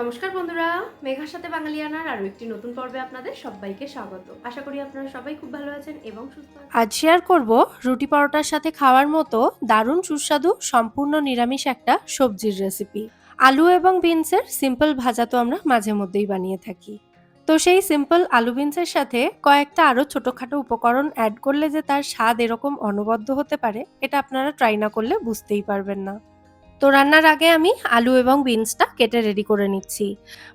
নমস্কার বন্ধুরা, মেঘার সাথে বাঙালিয়ানার আরও একটি নতুন পর্বে আপনাদের সবাইকে স্বাগত। আশা করি আপনারা সবাই খুব ভালো আছেন এবং সুস্থ আজ শেয়ার করব রুটি পরোটার সাথে খাওয়ার মতো দারুণ, সুস্বাদু, সম্পূর্ণ নিরামিষ একটা সবজির রেসিপি আলু এবং বিনসের সিম্পল ভাজা তো আমরা মাঝে মধ্যেই বানিয়ে থাকি। তো সেই সিম্পল আলু বিনসের সাথে কয়েকটা আরও ছোটোখাটো উপকরণ অ্যাড করলে যে তার স্বাদ এরকম অনবদ্য হতে পারে, এটা আপনারা ট্রাই না করলে বুঝতেই পারবেন না। তো রান্নার আগে আমি আলু এবং বিনসটা কেটে রেডি করে নিচ্ছি।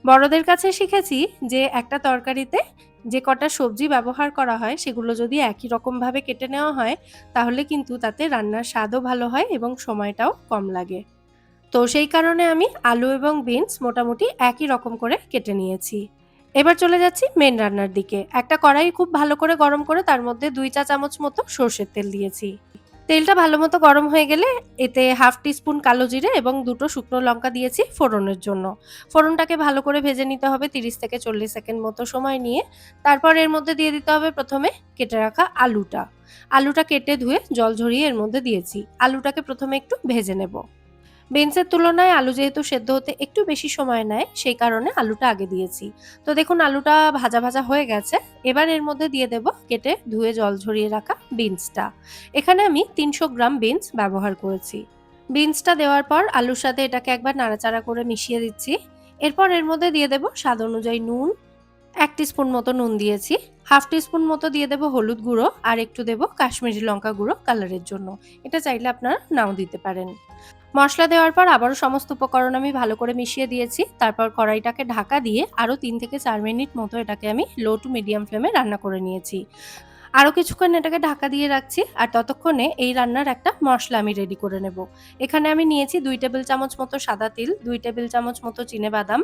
বড়দের কাছে শিখেছি যে একটা তরকারিতে যে কটা সবজি ব্যবহার করা হয় সেগুলো যদি একই রকমভাবে কেটে নেওয়া হয়, তাহলে কিন্তু তাতে রান্নার স্বাদও ভালো হয় এবং সময়টাও কম লাগে। তো সেই কারণে আমি আলু এবং বিনস মোটামুটি একই রকম করে কেটে নিয়েছি। এবার চলে যাচ্ছি মেন রান্নার দিকে। একটা কড়াই খুব ভালো করে গরম করে তার মধ্যে দুই চা চামচ মতো সর্ষের তেল দিয়েছি। তেলটা ভালো মতো গরম হয়ে গেলে এতে হাফ টিস্পুন কালো জিরে এবং দুটো শুকনো লঙ্কা দিয়েছি ফোড়নের জন্য। ফোড়নটাকে ভালো করে ভেজে নিতে হবে তিরিশ থেকে চল্লিশ সেকেন্ড মতো সময় নিয়ে। তারপর এর মধ্যে দিয়ে দিতে হবে প্রথমে কেটে রাখা আলুটা। আলুটা কেটে ধুয়ে জল ঝরিয়ে এর মধ্যে দিয়েছি। আলুটাকে প্রথমে একটু ভেজে নেব। বেঞ্চের তুলনায় আলু যেহেতু সেদ্ধ হতে একটু বেশি সময় নেয়, সেই কারণে আলুটা আগে দিয়েছি। তো দেখুন, আলুটা ভাজা ভাজা হয়ে গেছে। এবার এর মধ্যে দিয়ে দেব কেটে ধুয়ে জল ঝরিয়ে রাখা বিনসটা। এখানে আমি তিনশো গ্রাম বিনস ব্যবহার করেছি। বিনসটা দেওয়ার পর আলুর সাথে এটাকে একবার নাড়াচাড়া করে মিশিয়ে দিচ্ছি। এরপর এর মধ্যে দিয়ে দেব স্বাদ অনুযায়ী নুন। এক স্পুন মতো নুন দিয়েছি। হাফ স্পুন মতো দিয়ে দেব হলুদ গুঁড়ো আর একটু দেব কাশ্মীরি লঙ্কা গুঁড়ো কালারের জন্য। এটা চাইলে আপনারা নাও দিতে পারেন। মশলা দেওয়ার পর আবারও সমস্ত উপকরণ আমি ভালো করে মিশিয়ে দিয়েছি। তারপর কড়াইটাকে ঢাকা দিয়ে আরও তিন থেকে চার মিনিট মতো এটাকে আমি লো টু মিডিয়াম ফ্লেমে রান্না করে নিয়েছি। আরও কিছুক্ষণ এটাকে ঢাকা দিয়ে রাখছি আর ততক্ষণে এই রান্নার একটা মশলা আমি রেডি করে নেব। এখানে আমি নিয়েছি দুই টেবিল চামচ মতো সাদা তিল, দুই টেবিল চামচ মতো চিনে বাদাম,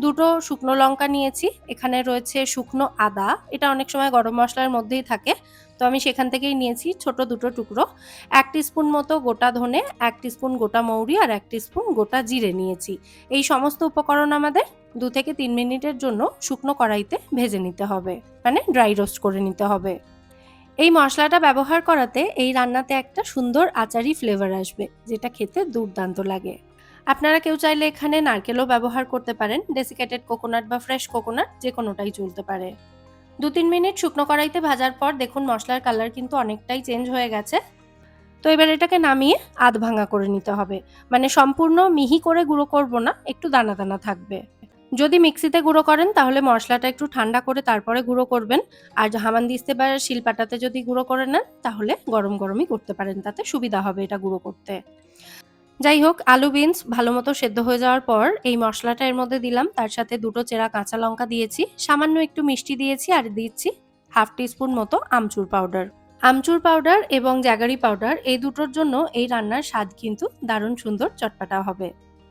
দুটো শুকনো লঙ্কা নিয়েছি। এখানে রয়েছে শুকনো আদা। এটা অনেক সময় গরম মশলার মধ্যেই থাকে। তো আমি সেখান থেকেই নিয়েছি ছোট দুটো টুকরো। এক স্পুন মতো গোটা ধনে, এক স্পুন গোটা মৌরি আর এক স্পুন গোটা জিরে নিয়েছি। এই সমস্ত উপকরণ আমাদের দু থেকে তিন মিনিটের জন্য শুকনো কড়াইতে ভেজে নিতে হবে মানে ড্রাই রোস্ট করে নিতে হবে। এই মশলাটা ব্যবহার করাতে এই রান্নাতে একটা সুন্দর আচারি ফ্লেভার আসবে, যেটা খেতে দুর্দান্ত লাগে। আপনারা কেউ চাইলে এখানে নারকেলও ব্যবহার করতে পারেন ডেসিকেটেড কোকোনাট বা ফ্রেশ কোকোনাট যে কোনোটাই চলতে পারে। দু তিন মিনিট শুকনো কড়াইতে ভাজার পর দেখুন মশলার কালার কিন্তু অনেকটাই চেঞ্জ হয়ে গেছে। তো এবার এটাকে নামিয়ে আধ ভাঙা করে নিতে হবে। মানে সম্পূর্ণ মিহি করে গুঁড়ো করব না, একটু দানা দানা থাকবে। যদি মিক্সিতে গুঁড়ো করেন তাহলে মশলাটা একটু ঠান্ডা করে তারপরে গুঁড়ো করবেন। আর হামানদিস্তে বা শিলপাটাতে যদি গুঁড়ো করে নেন, তাহলে গরম গরমই করতে পারেন, তাতে সুবিধা হবে এটা গুঁড়ো করতে। যাই হোক আলু, বিনস ভালো মতো সেদ্ধ হয়ে যাওয়ার পর এই মশলাটা এর মধ্যে দিলাম। তার সাথে দুটো চেরা কাঁচা লঙ্কা দিয়েছি। সামান্য একটু মিষ্টি দিয়েছি আর দিচ্ছি হাফ টিস্পুন মতো আমচুর পাউডার। আমচুর পাউডার এবং জাগারি পাউডার এই দুটোর জন্য এই রান্নার স্বাদ কিন্তু দারুণ সুন্দর চটপাটা হবে।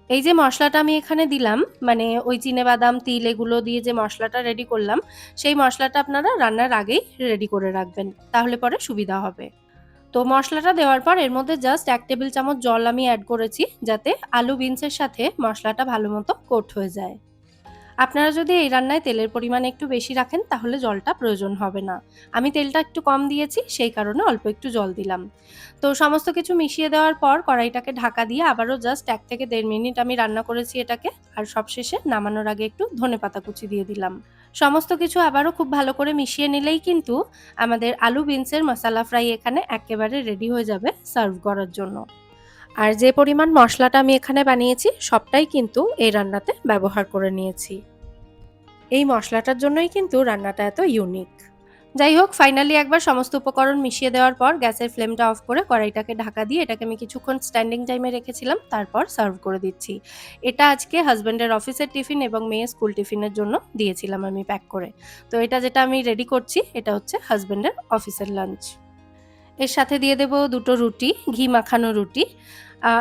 এই যে মশলাটা আমি এখানে দিলাম মানে ওই চিনে বাদাম তিল এগুলো দিয়ে যে মশলাটা রেডি করলাম, সেই মশলাটা আপনারা রান্নার আগেই রেডি করে রাখবেন, তাহলে পরে সুবিধা হবে। তো মশলাটা দেওয়ার পর এর মধ্যে জাস্ট এক টেবিল চামচ জল আমি অ্যাড করেছি যাতে আলু বিনসের সাথে মশলাটা ভালো মতো কোট হয়ে যায়। আপনারা যদি এই রান্নায় তেলের পরিমাণ একটু বেশি রাখেন, তাহলে জলটা প্রয়োজন হবে না। আমি তেলটা একটু কম দিয়েছি, সেই কারণে অল্প একটু জল দিলাম। তো সমস্ত কিছু মিশিয়ে দেওয়ার পর কড়াইটাকে ঢাকা দিয়ে আবারও জাস্ট এক থেকে দেড় মিনিট আমি রান্না করেছি এটাকে, আর সবশেষে নামানোর আগে একটু ধনে পাতা কুচি দিয়ে দিলাম। সমস্ত কিছু আবারও খুব ভালো করে মিশিয়ে নিলেই কিন্তু আমাদের আলু, বিনসের মশলা ফ্রাই এখানে একেবারে রেডি হয়ে যাবে সার্ভ করার জন্য। আর যে পরিমাণ মশলাটা আমি এখানে বানিয়েছি, সবটাই কিন্তু এই রান্নাতে ব্যবহার করে নিয়েছি। এই মশলাটার জন্যই কিন্তু রান্নাটা এত ইউনিক যাই হোক ফাইনালি একবার সমস্ত উপকরণ মিশিয়ে দেওয়ার পর গ্যাসের ফ্লেমটা অফ করে কড়াইটাকে ঢাকা দিয়ে এটাকে আমি কিছুক্ষণ স্ট্যান্ডিং টাইমে রেখেছিলাম, তারপর সার্ভ করে দিচ্ছি। এটা আজকে হাজব্যান্ডের অফিসের টিফিন এবং মেয়ে স্কুল টিফিনের জন্য দিয়েছিলাম আমি প্যাক করে। তো এটা যেটা আমি রেডি করছি, এটা হচ্ছে হাজব্যান্ডের অফিসের লাঞ্চ এর সাথে দিয়ে দেব দুটো রুটি, ঘি মাখানো রুটি।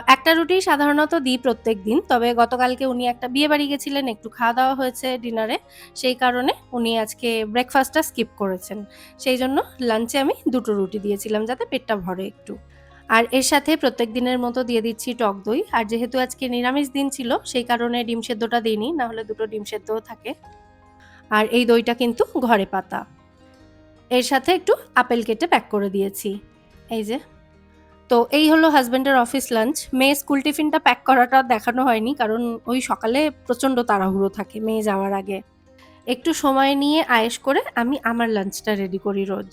একটা রুটি সাধারণত দিই প্রত্যেক দিন, তবে গতকালকে উনি একটা বিয়ে বাড়ি গেছিলেন, একটু খাওয়া দাওয়া হয়েছে ডিনারে, সেই কারণে উনি আজকে ব্রেকফাস্টটা স্কিপ করেছেন। সেই জন্য লাঞ্চে আমি দুটো রুটি দিয়েছিলাম যাতে পেটটা ভরে একটু। আর এর সাথে প্রত্যেক দিনের মতো দিয়ে দিচ্ছি টক দই। আর যেহেতু আজকে নিরামিষ দিন ছিল, সেই কারণে ডিম সেদ্ধটা দিইনি না হলে দুটো ডিম সেদ্ধও থাকে। আর এই দইটা কিন্তু ঘরে পাতা। এর সাথে একটু আপেল কেটে প্যাক করে দিয়েছি। এই যে। তো এই হলো হাজব্যান্ডের অফিস লাঞ্চ মেয়ে স্কুল টিফিনটা প্যাক করাটা দেখানো হয়নি, কারণ ওই সকালে প্রচণ্ড তাড়াহুড়ো থাকে মেয়ে যাওয়ার আগে। একটু সময় নিয়ে আয়েশ করে আমি আমার লাঞ্চটা রেডি করি রোজ।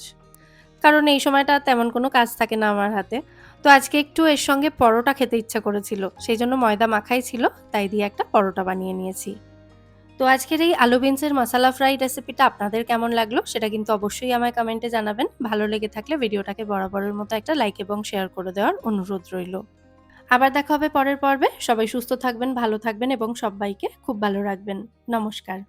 কারণ এই সময়টা তেমন কোনো কাজ থাকে না আমার হাতে। তো আজকে একটু এর সঙ্গে পরোটা খেতে ইচ্ছা করেছিল, সেই জন্য ময়দা মাখাই ছিল, তাই দিয়ে একটা পরোটা বানিয়ে নিয়েছি। তো আজকের এই আলু বিনসের মশলা ফ্রাই রেসিপিটা আপনাদের কেমন লাগল সেটা কিন্তু অবশ্যই আমায় কমেন্টে জানাবেন। ভালো লেগে থাকলে ভিডিওটাকে বরাবরের মতো একটা লাইক এবং শেয়ার করে দেওয়ার অনুরোধ রইল। আবার দেখা হবে পরের পর্বে। সবাই সুস্থ থাকবেন, ভালো থাকবেন এবং সবাইকে খুব ভালো রাখবেন। নমস্কার।